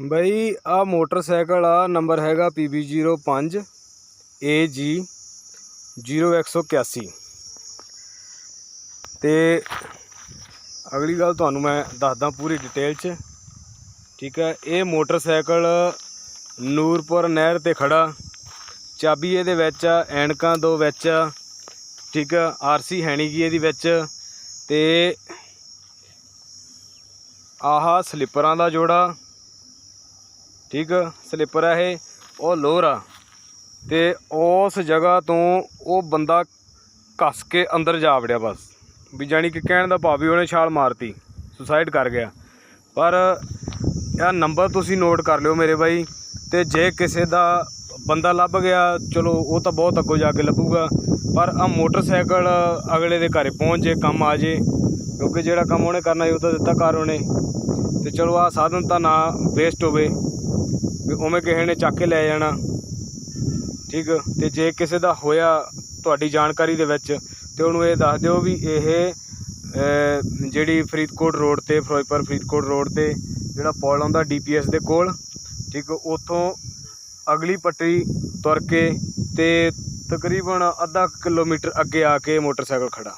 ਬਈ ਆ ਮੋਟਰਸਾਈਕਲ ਆ, ਨੰਬਰ ਹੈਗਾ PB05 AG 0181 ਤੇ ਅਗਲੀ ਗੱਲ ਤੁਹਾਨੂੰ ਮੈਂ ਦੱਸਦਾ ਪੂਰੀ ਡਿਟੇਲ ਚ, ਠੀਕ ਹੈ? ਇਹ ਮੋਟਰਸਾਈਕਲ ਨੂਰਪੁਰ ਨਹਿਰ ਤੇ ਖੜਾ, ਚਾਬੀ ਇਹਦੇ ਵਿੱਚ ਆ, ਐਨਕਾਂ ਦੋ ਵਿੱਚ ਆ, ਠੀਕ ਆ ਆਰਸੀ ਹੈਣੀ ਗੀ ਇਹਦੀ ਵਿੱਚ, ਤੇ ਆਹਾ ਸਲਿੱਪਰਾਂ ਦਾ ਜੋੜਾ ਠੀਕ ਆ ਸਲਿੱਪਰ ਆ ਇਹ, ਉਹ ਲੋਅਰ ਆ। ਤੇ ਉਸ ਜਗ੍ਹਾ ਤੋਂ ਉਹ ਬੰਦਾ ਕੱਸ ਕੇ ਅੰਦਰ ਜਾ ਵੜਿਆ ਬਸ। ਵੀ ਜਾਣੀ ਕਿ ਕਹਿਣ ਦਾ ਭਾਵ ਵੀ ਉਹਨੇ ਛਾਲ ਮਾਰਤੀ, ਸੁਸਾਈਡ ਕਰ ਗਿਆ। ਪਰ ਇਹ ਨੰਬਰ ਤੁਸੀਂ ਨੋਟ ਕਰ ਲਿਓ ਮੇਰੇ ਬਾਈ, ਤੇ ਜੇ ਕਿਸੇ ਦਾ ਬੰਦਾ ਲੱਭ ਗਿਆ, ਚਲੋ ਉਹ ਤਾਂ ਬਹੁਤ ਅੱਗੋਂ ਜਾ ਕੇ ਲੱਭੂਗਾ। ਪਰ ਆ ਮੋਟਰਸਾਈਕਲ ਅਗਲੇ ਦੇ ਘਰੇ ਪਹੁੰਚ ਜੇ, ਕੰਮ ਆ ਜੇ, ਕਿਉਂਕਿ ਜਿਹੜਾ ਕੰਮ ਉਹਨੇ ਕਰਨਾ ਸੀ ਉਹ ਤਾਂ ਦਿੱਤਾ ਘਰ ਉਹਨੇ। ਤੇ ਚਲੋ ਆ ਸਾਧਨ ਤਾਂ ਨਾ ਵੇਸਟ ਹੋਵੇ। ਵੀ ਉਵੇਂ ਕਿਸੇ ਨੇ ਚੱਕ ਕੇ ਲੈ ਜਾਣਾ। ਠੀਕ? ਤੇ ਜੇ ਕਿਸੇ ਦਾ ਹੋਇਆ ਤੁਹਾਡੀ ਜਾਣਕਾਰੀ ਦੇ ਵਿੱਚ, ਤੇ ਉਹਨੂੰ ਇਹ ਦੱਸ ਦਿਓ ਵੀ ਇਹ ਜਿਹੜੀ ਫਰੀਦਕੋਟ ਰੋਡ ਤੇ, ਫਿਰੋਜ਼ਪੁਰ ਫਰੀਦਕੋਟ ਰੋਡ ਤੇ ਜਿਹੜਾ ਪੁਲ ਆਉਂਦਾ ਡੀਪੀਐਸ ਦੇ ਕੋਲ, ਠੀਕ? ਉੱਥੋਂ ਅਗਲੀ ਪੱਟੜੀ ਤੁਰ ਕੇ ਤੇ ਤਕਰੀਬਨ ਅੱਧਾ ਕਿਲੋਮੀਟਰ ਅੱਗੇ ਆ ਕੇ ਮੋਟਰਸਾਈਕਲ ਖੜਾ